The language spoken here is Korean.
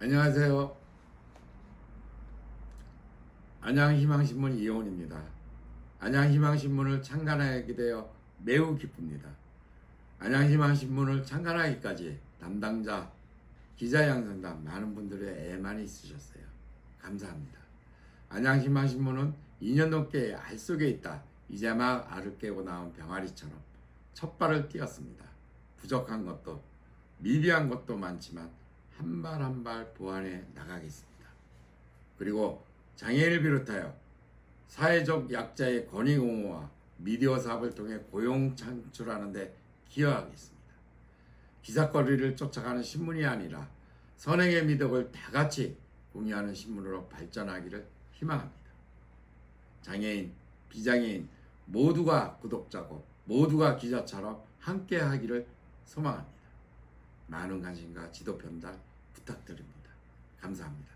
안녕하세요. 안양희망신문 이용훈입니다. 안양희망신문을 창간하게 되어 매우 기쁩니다. 안양희망신문을 창간하기까지 담당자, 기자 양성단 많은 분들의 애만이 있으셨어요. 감사합니다. 안양희망신문은 2년 넘게 알 속에 있다. 이제 막 알을 깨고 나온 병아리처럼 첫 발을 띄었습니다. 부족한 것도 미비한 것도 많지만 한 발 한 발 보완해 나가겠습니다. 그리고 장애인을 비롯하여 사회적 약자의 권익 옹호와 미디어 사업을 통해 고용 창출하는 데 기여하겠습니다. 기사거리를 쫓아가는 신문이 아니라 선행의 미덕을 다 같이 공유하는 신문으로 발전하기를 희망합니다. 장애인, 비장애인 모두가 구독자고 모두가 기자처럼 함께 하기를 소망합니다. 많은 관심과 지도 편달 부탁드립니다. 감사합니다.